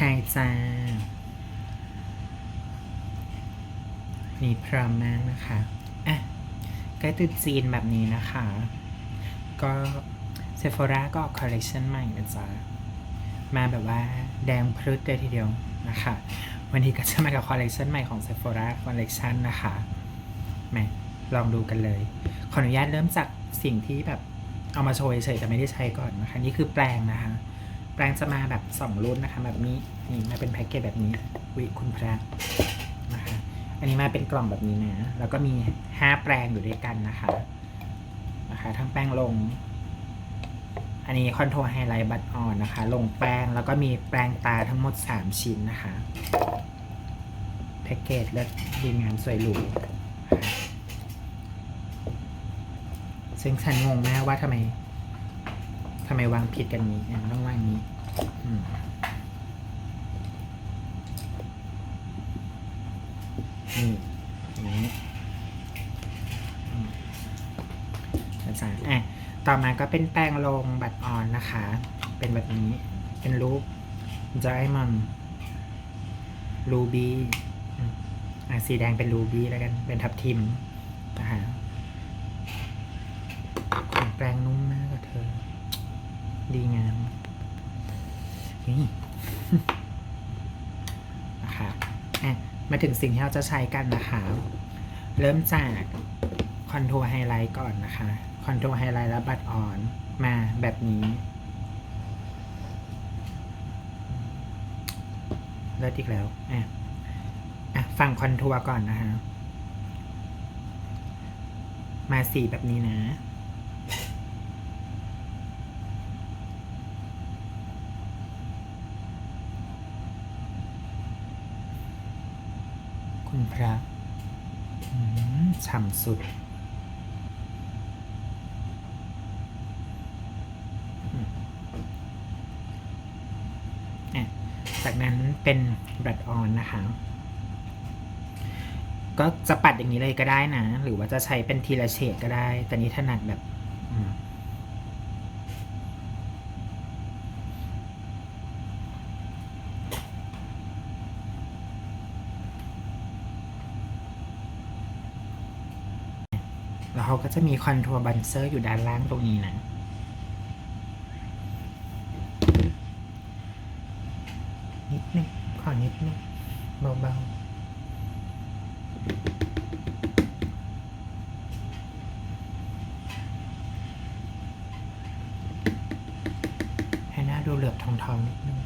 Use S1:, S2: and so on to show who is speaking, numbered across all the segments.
S1: ไฮจ้านี่พร้อมมากนะคะอะใกล้ตุจีนแบบนี้นะคะ ก็เซฟ h ราก็ออกคอลเลคชันใหม่นะจ๊ะมาแบบว่าแดงพรึดเลยทีเดียวนะคะ วันนี้ก็จะมากับคอลเลคชันใหม่ของ Sephora คอลเลคชันนะคะแหมลองดูกันเลย ขออนุญาตเริ่มจากสิ่งที่แบบเอามาโชว์เฉยๆแต่ไม่ได้ใช้ก่อนนะคะ นี่คือแปลงนะคะ แปลงจะมาแบบสองรุ่นนะคะ แบบนี้นี่มาเป็นแพ็กเกจแบบนี้วิคุณพระนะคะอันนี้มาเป็นกล่องแบบนี้นะ แล้วก็มีห้าแปลงอยู่ด้วยกันนะคะนะคะทั้งแป้งลง อันนี้คอนโทรไฮไลท์บัตออนนะคะ ลงแป้งแล้วก็มีแปรงตาทั้งหมด 3 ชิ้นนะคะแพ็กเกจและดีงามสวยหรูซึ่งฉันงงมากว่าทำไม ทำไมวางผิดกันนี้ต้องวางนี้นี่อย่นี้อืมอาจารย์อะต่อมาก็เป็นแป้งลงบัตรออนนะคะ เป็นแบบนี้ เป็นรูปจอยมอนรูบี้อะสีแดงเป็นรูบี้แล้วกัน เป็นทับทิมนะคะของแปรงนุ่มมากกับเธอ ดีงาม นี่นะคะอะมาถึงสิ่งที่เราจะใช้กันนะคะ เริ่มจากคอนทัวร์ไฮไลท์ก่อนนะคะคอนโทรไฮไลท์และบัตรออนมาแบบนี้เลิศอีกแล้วอะอะฟังคอนทัวร์ก่อนนะคะ มาสีแบบนี้นะ คุณพระฉ่ำสุดอ่จากนั้นเป็นบัตรออนนะคะ ก็จะปัดอย่างนี้เลยก็ได้นะ หรือว่าจะใช้เป็นทีละเฉดก็ได้ แต่นี้ถนัดแบบอืมแล้ว เขาก็จะมีคอนทัวร์บันเซอร์อยู่ด้านล่างตรงนี้นะนิดนึงขอนิดนึงเบาๆให้หน้าดูเหลือบทองๆนิดนึง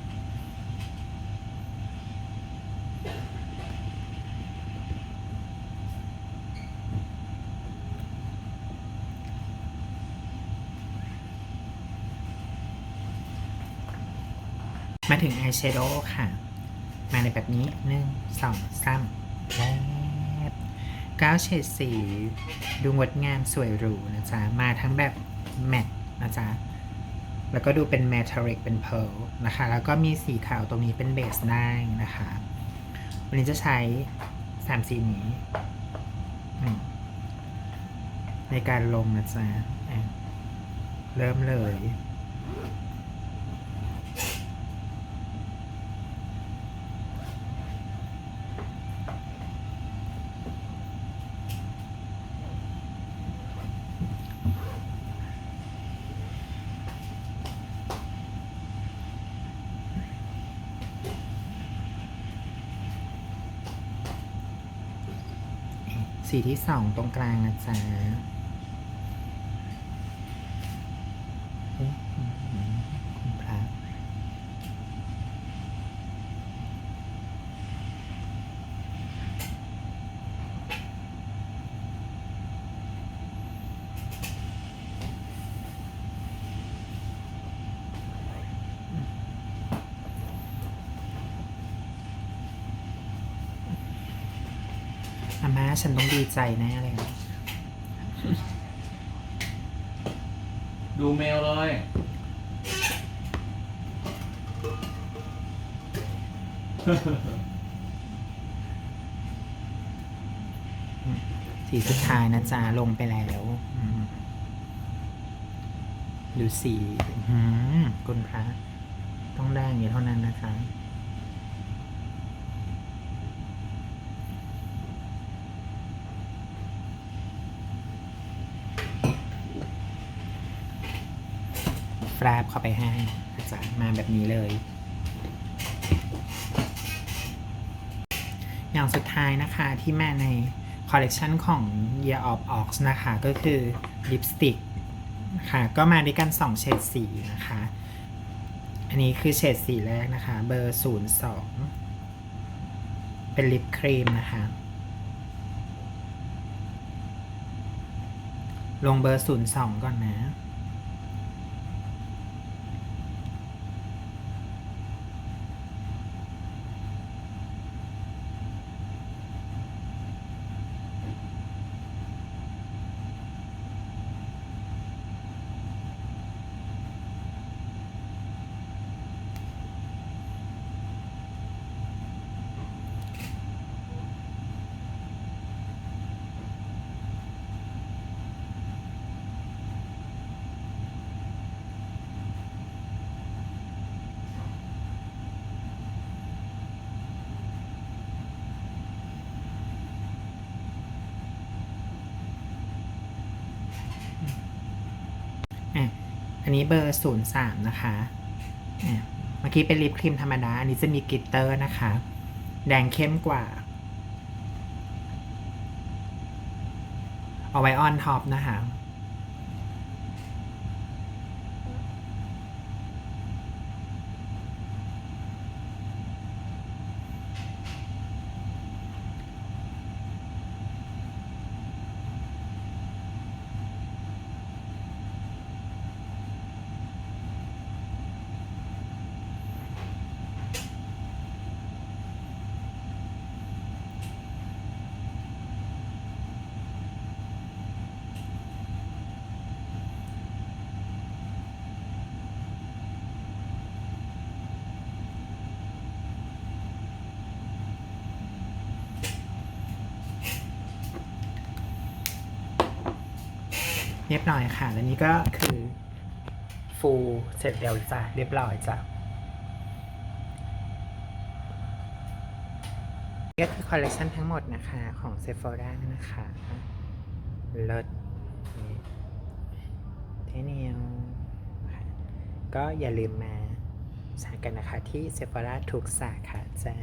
S1: มาถึงอายแชโดว์ค่ะ มาในแบบนี้หนึ่งสองสามแวบเก้าเฉดสี ดูงดงามสวยหรูนะจ๊ะ มาทั้งแบบแมตต์นะจ๊ะ แล้วก็ดูเป็นแมทริกเป็นเพลนะคะ แล้วก็มีสีขาวตรงนี้เป็นเบสได้นะคะ วันนี้จะใช้สามสีนี้ ในการลงนะจ๊ะ เริ่มเลย สีที่สองตรงกลางนะจ๊ะเอ๊ะอืมคุณพระ อาม่าฉันต้องดีใจแน่เลยอะ
S2: ดูเมลเลย
S1: สีสุดท้ายนะจ๊ะลงไปแล้วอืมดูสีอื้อหือคุณพระ ต้องได้อย่างนี้เท่านั้นนะคะ ลปเข้าไปให้นะจ๊ะมาแบบนี้เลย อย่างสุดท้ายนะคะที่มาในคอลเลกชันของ Year of Ox นะคะก็คือลิปสติกนะคะก็มาด้วยกัน 2 เฉดสีนะคะ อันนี้คือเฉดสีแรกนะคะ เบอร์ 02 เป็นลิปครีมนะคะ ลงเบอร์ 02 ก่อนนะ อะอันนี้เบอร์0ูนะคะอะเมื่อกี้เป็นลิปครีมธรรมดา อันนี้จะมีกลิตเตอร์นะคะ แดงเข้มกว่า เอาไว้ออนท็อปนะคะ เรียบร้อยค่ะ แล้วนี้ก็คือฟูลเสร็จแล้วจ้ะเรียบร้อยจ้ะนี่ก็คือคอลเลคชันทั้งหมดนะคะของ Sephora นะคะเลิศนี่เทเนียวค่ะก็อย่าลืมมาสากันนะคะที่ Sephora ทุกสาขาจ้า